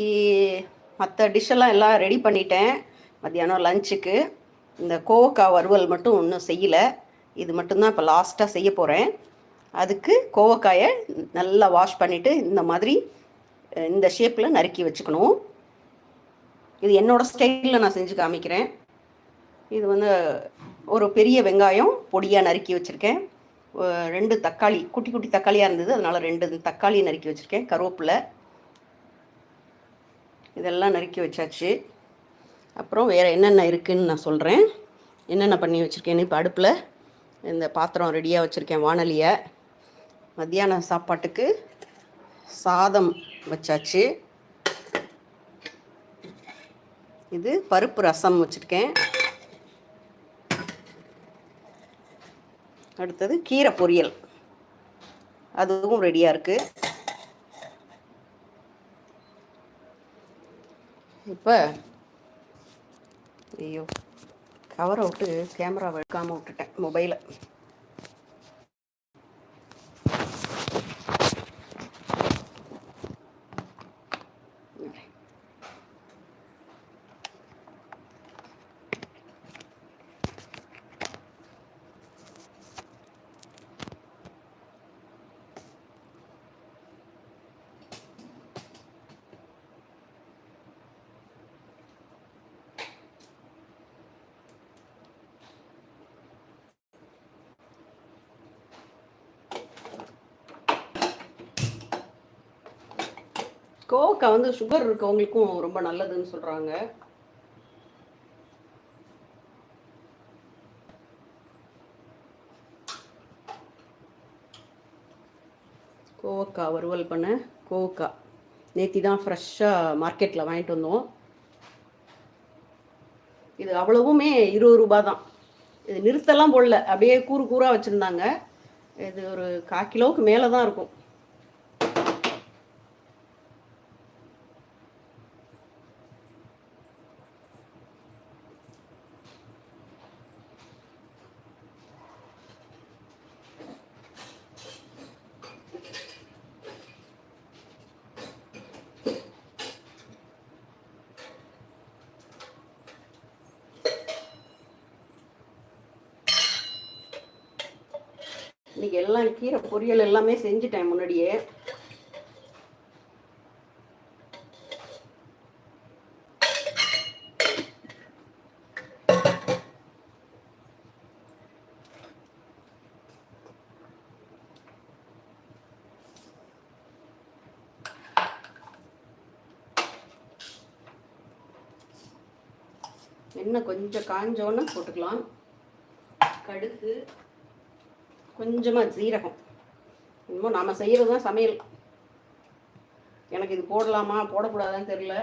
இன்னைக்கு மற்ற டிஷ்ஷெல்லாம் எல்லாம் ரெடி பண்ணிட்டேன். மத்தியானம் லஞ்சுக்கு இந்த கோவக்காய் வறுவல் மட்டும் இன்னும் செய்யலை. இது மட்டும்தான் இப்போ லாஸ்ட்டாக செய்ய போகிறேன் அதுக்கு கோவக்காயை நல்லா வாஷ் பண்ணிவிட்டு இந்த மாதிரி இந்த ஷேப்பில் நறுக்கி வச்சுக்கணும். இது என்னோடய ஸ்டைலில் நான் செஞ்சு காமிக்கிறேன். இது வந்து ஒரு பெரிய வெங்காயம் பொடியாக நறுக்கி வச்சுருக்கேன். ரெண்டு தக்காளி குட்டி குட்டி தக்காளியாக இருந்தது. அதனால் ரெண்டு தக்காளி நறுக்கி வச்சுருக்கேன். கருவேப்பிலை இதெல்லாம் நறுக்கி வச்சாச்சு. அப்புறம் வேறு என்னென்ன இருக்குதுன்னு நான் சொல்கிறேன் என்னென்ன பண்ணி வச்சுருக்கேன்னு இப்போ அடுப்பில் இந்த பாத்திரம் ரெடியாக வச்சுருக்கேன் வானலியை. மத்தியான சாப்பாட்டுக்கு சாதம் வச்சாச்சு. இது பருப்பு ரசம் வச்சுருக்கேன். அடுத்தது கீரை பொரியல். அதுவும் ரெடியாக இருக்குது இப்போ ஐயோ கவரை விட்டு கேமரா வழுக்காமல் விட்டுட்டேன் மொபைலை கோவக்காய் வந்து சுகர் இருக்கவங்களுக்கும் ரொம்ப நல்லதுன்னு சொல்கிறாங்க கோவக்காய் வறுவல் பண்ண கோவக்காய் நேத்தி தான் ஃப்ரெஷ்ஷாக மார்க்கெட்டில் வாங்கிட்டு வந்தோம். இது அவ்வளவுமே இருபது ரூபா தான். இது நிறுத்தெல்லாம் போடல. அப்படியே கூறு கூறாக வச்சுருந்தாங்க. இது ஒரு கால் கிலோவுக்கு மேலே தான் இருக்கும். எல்லாம் கீரை பொரியல் எல்லாமே செஞ்சுட்டேன் முன்னாடியே. எண்ணெய் கொஞ்சம் காஞ்சோன்னு போட்டுக்கலாம். கடுகு கொஞ்சமாக சீரகம். இன்னமும் நாம் செய்கிறது தான் சமையல். எனக்கு இது போடலாமா போடக்கூடாதான்னு தெரியல.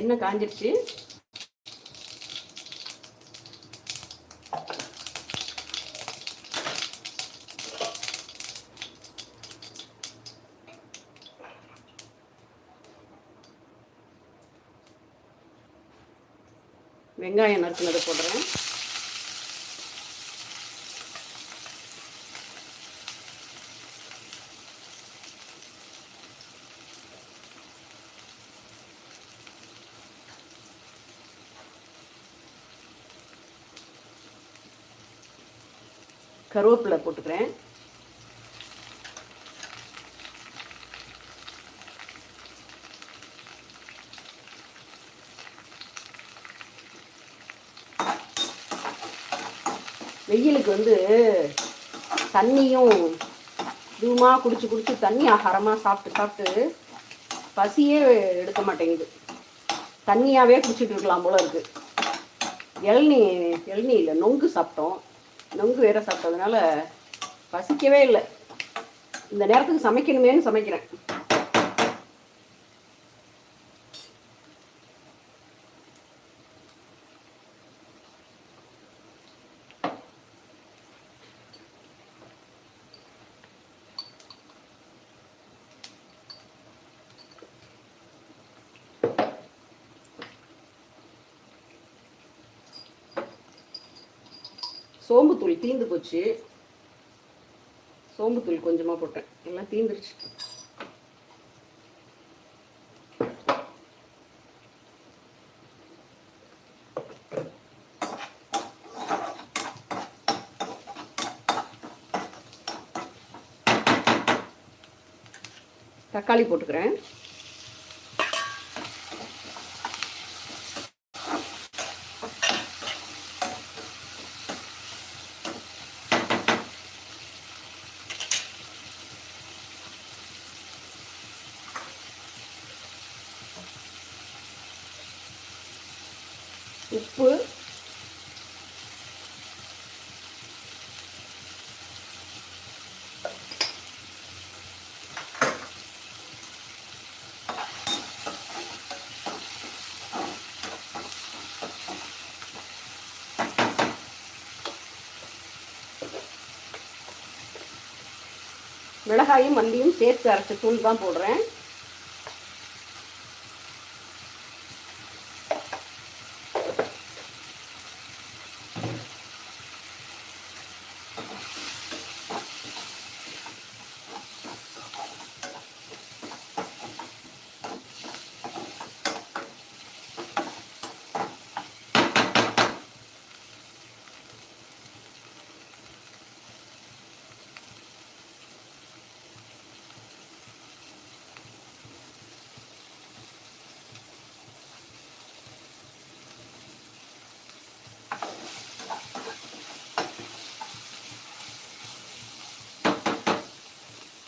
எண்ணெய் காஞ்சிடுச்சு வெங்காயம் நறுக்குனது போடுறேன். கருவேப்பிலை போட்டுக்கிறேன். வெயிலுக்கு வந்து தண்ணியும் இதுவுமா குடிச்சு குடிச்சு தண்ணி ஆகாரமாக சாப்பிட்டு சாப்பிட்டு பசியே எடுக்க மாட்டேங்குது. தண்ணியாகவே குடிச்சிட்டு இருக்கலாம் போல இருக்கு. இளநீ இளநீ இல்லை நொங்கு சாப்பிட்டோம். நொங்கு வேற சாப்பிட்டதுனால பசிக்கவே இல்லை. இந்த நேரத்துக்கு சமைக்கணுமேன்னு சமைக்கிறேன். சோம்புத்தூள் தீந்து போச்சு. சோம்புத்தூள் கொஞ்சமாக போட்டேன். எல்லாம் தீந்துருச்சு. தக்காளி போட்டுக்கிறேன். உப்பு. மிளகாயும் மல்லியும் சேர்த்து அரைச்ச தூள் தான் போடுறேன்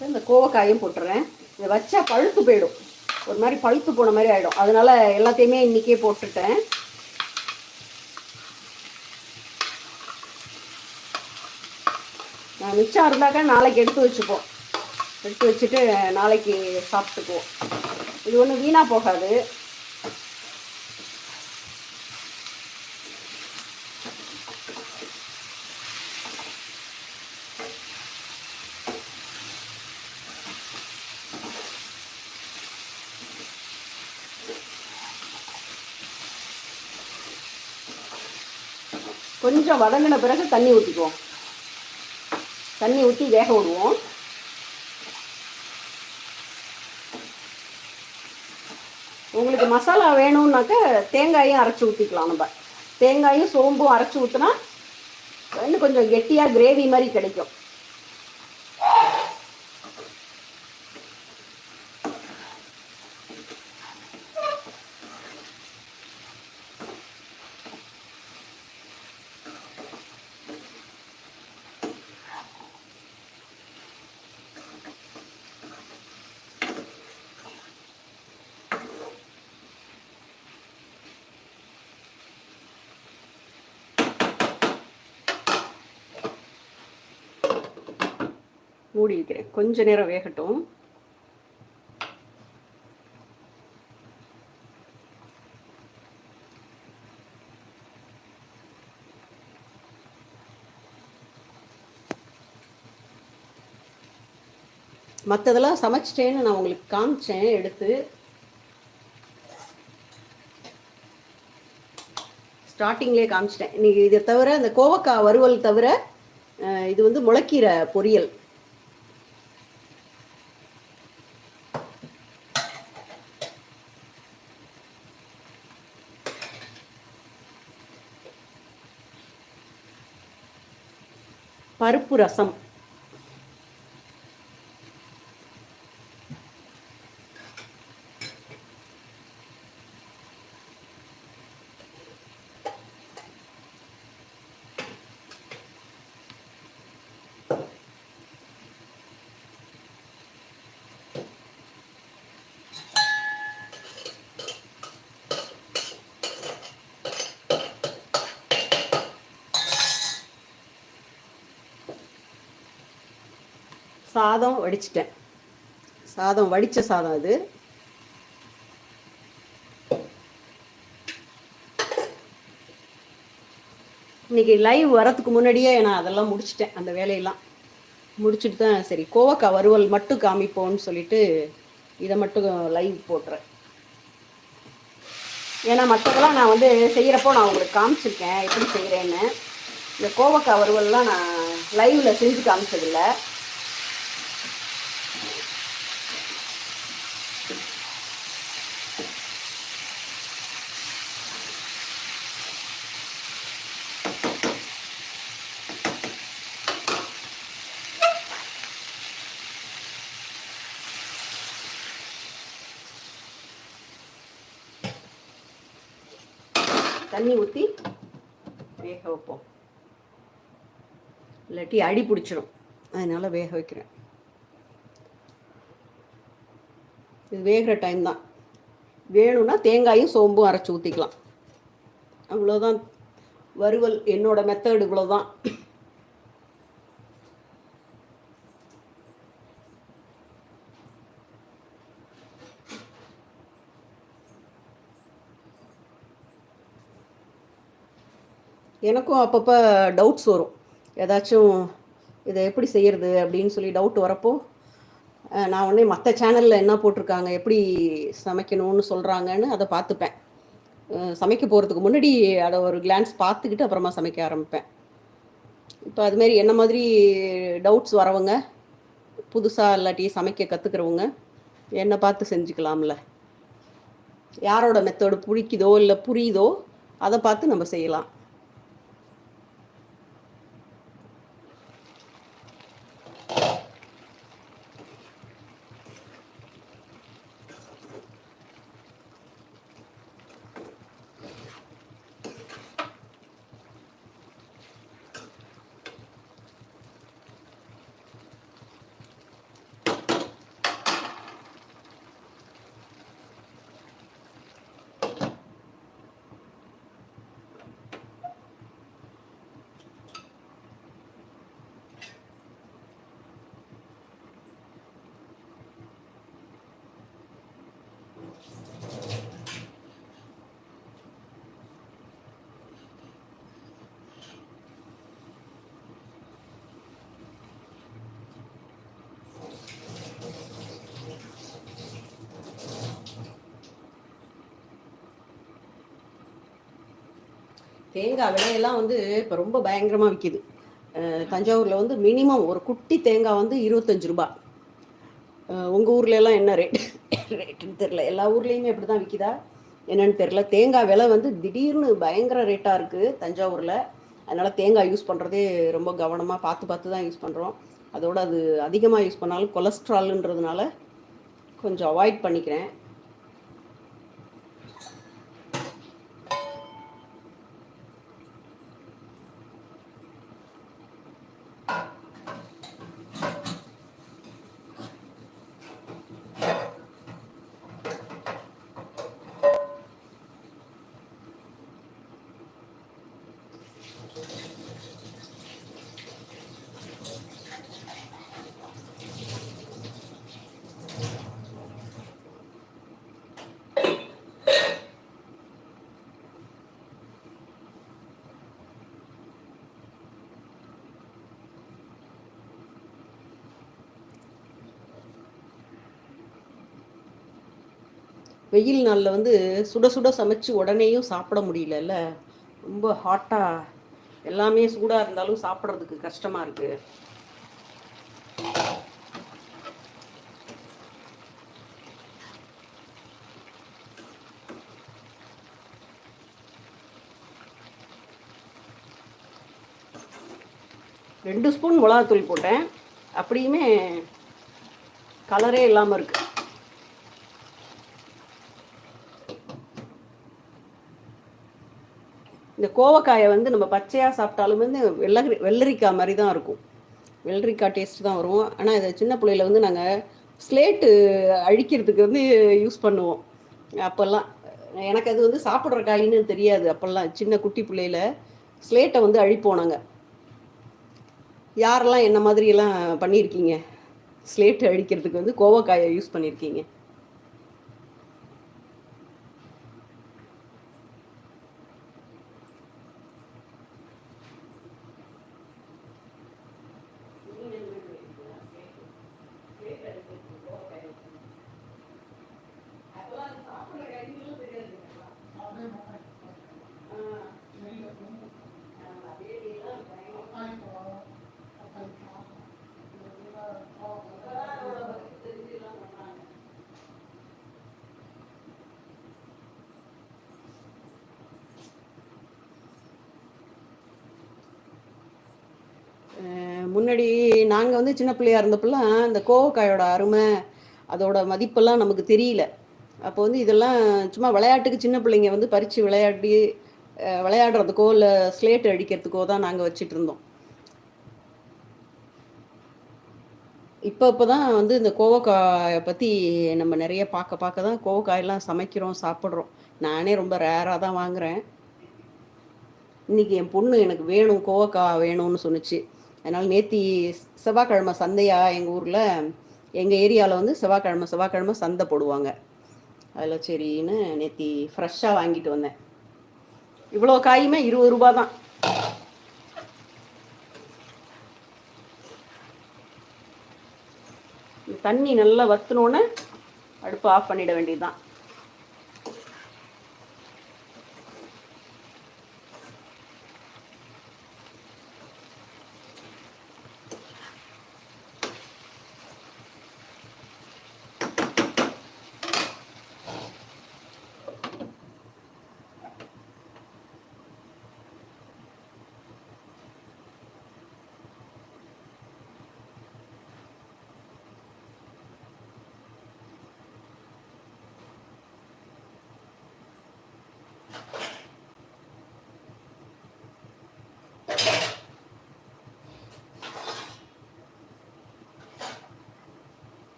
இந்த கோவக்காயும் போட்டுறேன். இதை வச்சா பழுத்து போயிடும். ஒரு மாதிரி பழுத்து போன மாதிரி ஆகிடும் அதனால் எல்லாத்தையுமே இன்றைக்கே போட்டுட்டேன். நான் மிச்சம் இருந்தாக்கா நாளைக்கு எடுத்து வச்சுப்போம். எடுத்து வச்சுட்டு நாளைக்கு சாப்பிட்டுக்குவோம். இது ஒன்றும் வீணாக போகாது. கொஞ்சம் வதங்கின பிறகு தண்ணி ஊற்றிக்குவோம் தண்ணி ஊற்றி வேக விடுவோம். உங்களுக்கு மசாலா வேணும்னாக்க தேங்காயும் அரைச்சி ஊற்றிக்கலாம் நம்ம. தேங்காயும் சோம்பும் அரைச்சி ஊற்றினா இன்னும் கொஞ்சம் கெட்டியாக கிரேவி மாதிரி கிடைக்கும். மூடி வைக்கிறேன் கொஞ்ச நேரம் வேகட்டும். மற்றதெல்லாம் சமைச்சிட்டேன்னு நான் உங்களுக்கு காமிச்சேன் எடுத்து. ஸ்டார்டிங்லேயே காமிச்சிட்டேன். இன்னைக்கு இதை தவிர இந்த கோவக்காய் வறுவல் தவிர இது வந்து முளைக்கீரை பொரியல். பருப்பு ரசம். சாதம் வடிச்சிட்டேன். சாதம் வடித்த சாதம் அது. இன்னைக்கு லைவ் வரத்துக்கு முன்னாடியே நான் அதெல்லாம் முடிச்சிட்டேன் அந்த வேலையெல்லாம். முடிச்சுட்டு தான் சரி கோவக்காய் வறுவல் மட்டும் காமிப்போம்னு சொல்லிட்டு இதை மட்டும் லைவ் போட்டுறேன். ஏன்னா மற்றதெல்லாம் நான் வந்து செய்கிறப்போ நான் உங்களுக்கு காமிச்சிருக்கேன் எப்படி செய்கிறேன்னு இந்த கோவக்காய் வறுவல்லாம் நான் லைவில் செஞ்சு காமிச்சதில்லை. தண்ணி ஊற்றி வேக வைப்போம். இல்லாட்டி அடி பிடிச்சிரும். அதனால் வேக வைக்கிறேன். இது வேகிற டைம் தான். வேணும்னா தேங்காயும் சோம்பும் அரைச்சி ஊற்றிக்கலாம் அவ்வளோதான் வறுவல் என்னோடய மெத்தடு இவ்வளோதான் எனக்கும் அப்பப்போ டவுட்ஸ் வரும். ஏதாச்சும் இதை எப்படி செய்யறது அப்படின்னு சொல்லி டவுட் வரப்போ நான் உடனே மற்ற சேனலில் என்ன போட்டிருக்காங்க எப்படி சமைக்கணும்னு சொல்கிறாங்கன்னு அதை பார்த்துப்பேன். சமைக்க போகிறதுக்கு முன்னாடி அதை ஒரு கிளான்ஸ் பார்த்துக்கிட்டு அப்புறமா சமைக்க ஆரம்பிப்பேன். இப்போ அதுமாரி என்ன மாதிரி டவுட்ஸ் வரவங்க புதுசாக இல்லாட்டி சமைக்க கற்றுக்கிறவங்க என்னை பார்த்து செஞ்சுக்கலாம்ல. யாரோட மெத்தடு பிடிக்குதோ இல்லை புரியுதோ அதை பார்த்து நம்ம செய்யலாம். தேங்காய் விலையெல்லாம் வந்து இப்போ ரொம்ப பயங்கரமாக விற்கிது தஞ்சாவூரில் வந்து மினிமம் ஒரு குட்டி தேங்காய் வந்து இருபத்தஞ்சு ரூபாய் உங்கள் ஊர்ல எல்லாம் என்ன ரேட் ரேட்டுன்னு தெரில எல்லா ஊர்லேயுமே இப்படி தான் விற்கிதா என்னன்னு தெரில தேங்காய் விலை வந்து திடீர்னு பயங்கர ரேட்டாக இருக்குது தஞ்சாவூரில். அதனால் தேங்காய் யூஸ் பண்ணுறதே ரொம்ப கவனமாக பார்த்து பார்த்து தான் யூஸ் பண்ணுறோம் அதோட அது அதிகமாக யூஸ் பண்ணாலும் கொலஸ்ட்ரால்ன்றதுனால கொஞ்சம் அவாய்ட் பண்ணிக்கிறேன். வெயில் நாளில் வந்து சுட சுட சமைச்சு உடனேயும் சாப்பிட முடியலல்ல? ரொம்ப ஹாட்டாக எல்லாமே சூடாக இருந்தாலும் சாப்பிட்றதுக்கு கஷ்டமாக இருக்குது ரெண்டு ஸ்பூன் மிளகாத்தூள் போட்டேன். அப்படியுமே கலரே இல்லாமல் இருக்குது இந்த கோவக்காயை வந்து நம்ம பச்சையாக சாப்பிட்டாலும் வந்து வெள்ளரி வெள்ளரிக்காய் மாதிரி தான் இருக்கும். வெள்ளரிக்காய் டேஸ்ட் தான் வரும். ஆனால் இதை சின்ன பிள்ளையில வந்து நாங்கள் ஸ்லேட்டு அழிக்கிறதுக்கு வந்து யூஸ் பண்ணுவோம். அப்போல்லாம் எனக்கு அது வந்து சாப்பிட்ற காயின்னு தெரியாது அப்போல்லாம் சின்ன குட்டி பிள்ளையில ஸ்லேட்டை வந்து அழிப்போம் நாங்கள் யாரெல்லாம் என்ன மாதிரியெல்லாம் பண்ணியிருக்கீங்க? ஸ்லேட்டு அழிக்கிறதுக்கு வந்து கோவக்காயை யூஸ் பண்ணியிருக்கீங்க அஹ் முன்னாடி நாங்கள் வந்து சின்ன பிள்ளையா இருந்தப்பெல்லாம் இந்த கோவக்காயோட அருமை அதோட மதிப்பெல்லாம் நமக்கு தெரியல. அப்போ வந்து இதெல்லாம் சும்மா விளையாட்டுக்கு சின்ன பிள்ளைங்க வந்து பறித்து விளையாடி விளையாடுறதுக்கோ இல்லை ஸ்லேட் அடிக்கிறதுக்கோ தான் நாங்கள் வச்சுட்டு இருந்தோம். இப்போ இப்போ தான் வந்து இந்த கோவக்காயை பற்றி நம்ம நிறைய பார்க்க பார்க்க தான் கோவக்காயெல்லாம் சமைக்கிறோம் சாப்பிட்றோம். நானே ரொம்ப ரேராக தான் வாங்குறேன். இன்றைக்கி என் பொண்ணு எனக்கு வேணும் கோவக்காய் வேணும்னு சொன்னிச்சு. அதனால் நேத்தி செவ்வாய்க்கிழமை சந்தையா எங்கள் ஊரில் எங்கள் ஏரியாவில் வந்து செவ்வாய்க்கிழமை செவ்வாய்க்கிழமை சந்தை போடுவாங்க. அதில் சரின்னு நேத்தி ஃப்ரெஷ்ஷாக வாங்கிட்டு வந்தேன். இவ்வளோ காயுமே இருபது ரூபா தான். தண்ணி நல்லா வத்துனோன்னே அடுப்பு ஆஃப் பண்ணிட வேண்டியதுதான்.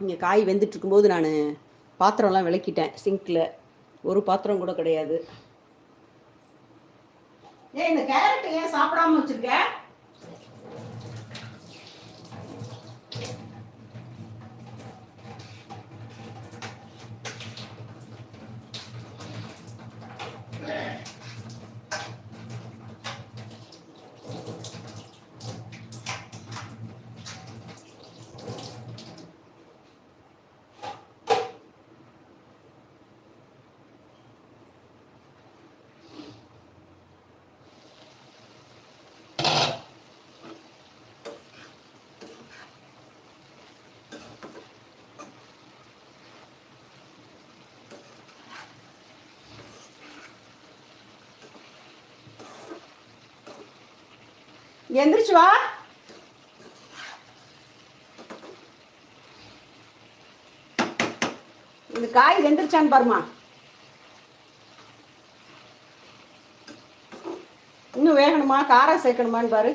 இங்கே காய் வெந்துட்டுருக்கும்போது நான் பாத்திரம்லாம் விளக்கிட்டேன். சிங்க்கில் ஒரு பாத்திரம் கூட கிடையாது. ஏன் இந்த கேரட் ஏன் சாப்பிடாம வச்சுருக்கேன் எந்திரிச்சு வா. இந்த காய் வெந்துருச்சான்னு பாருமா. இன்னும் வேகணுமா? காரம் சேர்க்கணுமான்னு பாரு.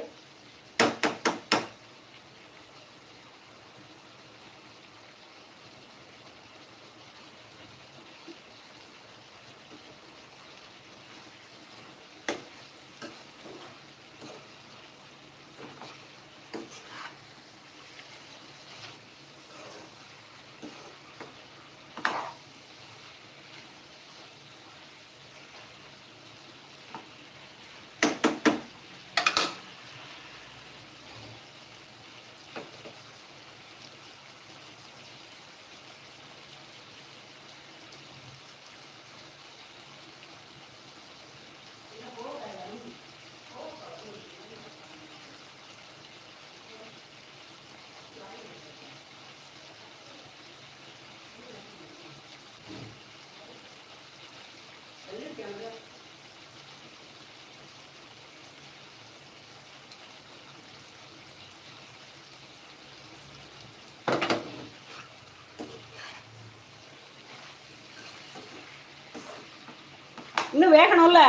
இன்னும் வேகணும்ல?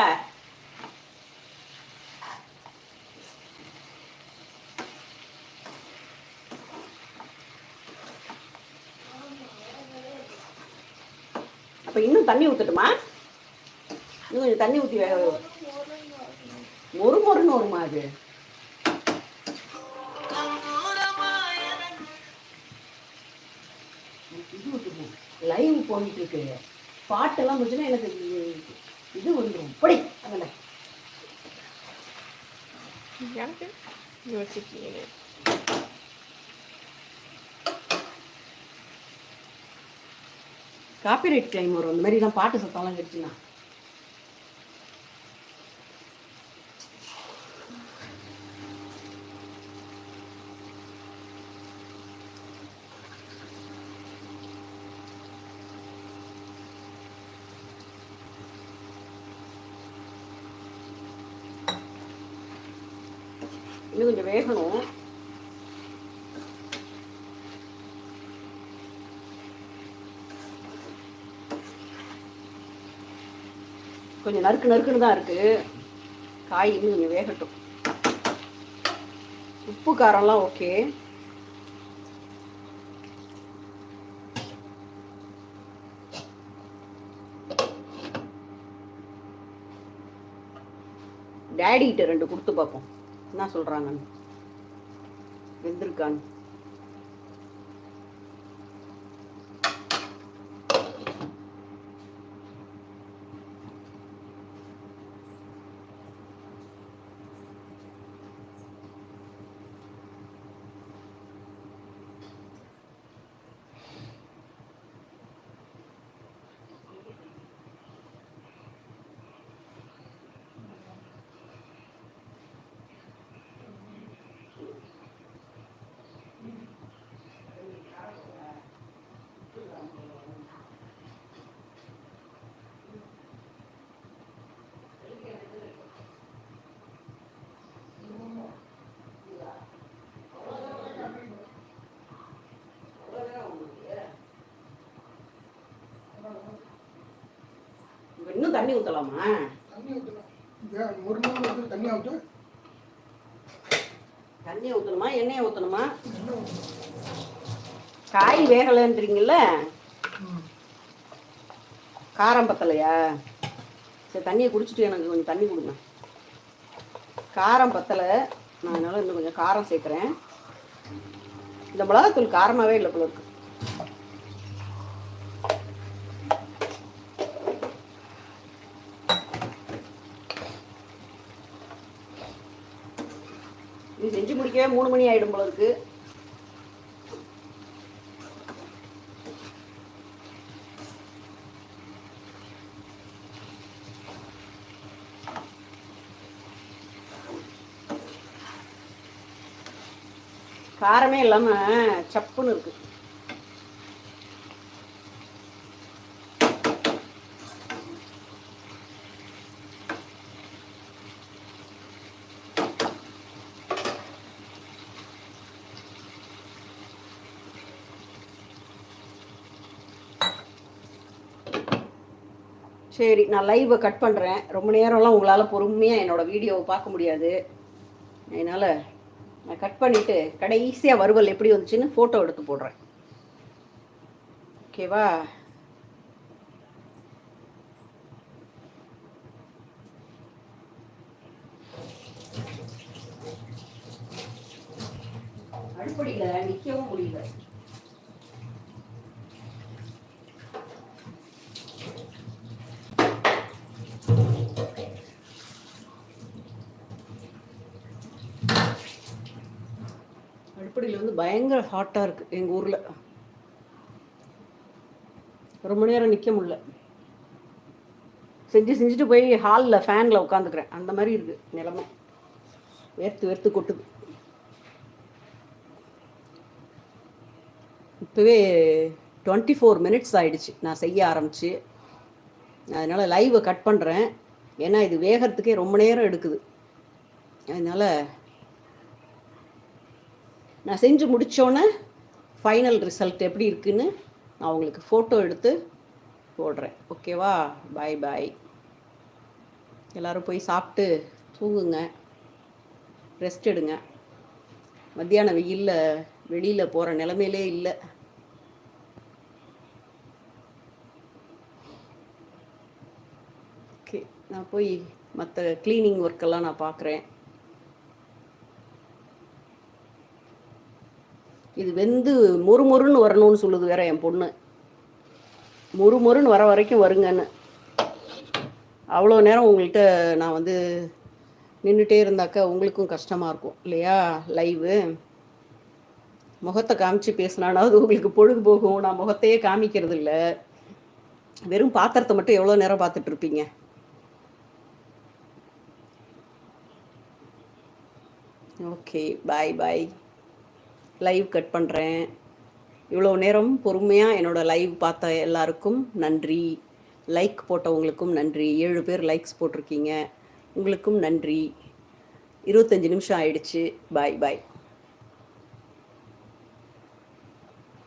அப்ப இன்னும் தண்ணி ஊற்றட்டுமா கொஞ்சம் தண்ணி ஊத்தி வேக. ஒரு மொறுன்னு வருமா அது? லைவ் போயிட்டு இருக்கு. பாட்டெல்லாம் முடிச்சுன்னா எனக்கு இது- வந்துடும் படி அங்கே எனக்கு யோசிக்கிறீங்க காப்பிரைட் கிளைம் வரும். அந்த மாதிரிலாம் பாட்டு சத்தம்லாம் கிடைச்சுன்னா இன்னும் கொஞ்சம் வேகணும் கொஞ்சம் நறுக்கு நறுக்குன்னு தான் இருக்கு. காய் இன்னும் கொஞ்சம் வேகட்டும். உப்பு காரம்லாம் ஓகே. டேடிகிட்ட ரெண்டு கொடுத்து பார்ப்போம். என்ன சொல்கிறாங்கன்னு வெந்திருக்கான்னு. இன்னும் தண்ணி ஊற்றலாமா தண்ணி ஊற்றணும் எண்ணெயை ஊற்றணுமா காய் வேகலைன்றீங்கல்ல? காரம் பத்தலையா? சரி தண்ணியை குடிச்சிட்டு எனக்கு கொஞ்சம் தண்ணி கொடுங்க. காரம் பத்தலை. நான் அதனால இன்னும் கொஞ்சம் காரம் சேர்க்குறேன். இந்த மிளகாத்தூள் காரமாகவே இல்லை போல இருக்கு. குடிக்கவே மூணு மணி ஆயிடும் போல இருக்கு. காரமே இல்லாம சப்புன்னு இருக்கு. சரி நான் லைவை கட் பண்ணுறேன் ரொம்ப நேரம்லாம் உங்களால் பொறுமையாக என்னோடய வீடியோவை பார்க்க முடியாது. அதனால் நான் கட் பண்ணிவிட்டு கடைசியாக வறுவல் எப்படி வந்துச்சுன்னு ஃபோட்டோ எடுத்து போடுறேன். ஓகேவா அடுப்படியில் நிற்கவும் முடியல. அடுப்படியில் வந்து பயங்கர ஹாட்டாக இருக்குது எங்கள் ஊரில். ரொம்ப நேரம் நிற்க முடில செஞ்சு செஞ்சுட்டு போய் ஹாலில் ஃபேனில் உட்காந்துக்கிறேன். அந்த மாதிரி இருக்குது நிலமை. வேர்த்து வேர்த்து கொட்டுது. இப்போவே டுவெண்ட்டி ஃபோர் மினிட்ஸ் ஆகிடுச்சு நான் செய்ய ஆரம்பிச்சு. அதனால் லைவை கட் பண்ணுறேன் ஏன்னா இது வேகிறதுக்கே ரொம்ப நேரம் எடுக்குது. அதனால் நான் செஞ்சு முடித்தோன்னே ஃபைனல் ரிசல்ட் எப்படி இருக்குன்னு நான் உங்களுக்கு ஃபோட்டோ எடுத்து போடுறேன். ஓகேவா பாய் பாய் எல்லோரும் போய் சாப்பிட்டு தூங்குங்க. ரெஸ்ட் எடுங்க. மத்தியான வெயிலில் வெளியில் போகிற நிலமையிலே இல்லை. ஓகே நான் போய் மற்ற க்ளீனிங் ஒர்க்கெல்லாம் நான் பார்க்குறேன் இது வெந்து முறுமுறுன்னு வரணும்னு சொல்லுது வேற என் பொண்ணு. முறுமுறுன்னு வர வரைக்கும் வருங்கன்னு. அவ்வளோ நேரம் உங்கள்கிட்ட நான் வந்து நின்றுட்டே இருந்தாக்கா உங்களுக்கும் கஷ்டமாக இருக்கும் இல்லையா? லைவு முகத்தை காமிச்சு பேசினானாவது உங்களுக்கு பொழுது போகும் நான் முகத்தையே காமிக்கிறது இல்லை வெறும் பாத்திரத்தை மட்டும் எவ்வளோ நேரம் பார்த்துட்டு இருப்பீங்க? Okay bye bye live cut பண்ணுறேன் இவ்வளோ நேரம் பொறுமையாக என்னோடய லைவ் பார்த்த எல்லாருக்கும் நன்றி. லைக் போட்டவங்களுக்கும் நன்றி. ஏழு பேர் லைக்ஸ் போட்டிருக்கீங்க. உங்களுக்கும் நன்றி. இருபத்தஞ்சி நிமிஷம் ஆயிடுச்சு. பாய் பாய்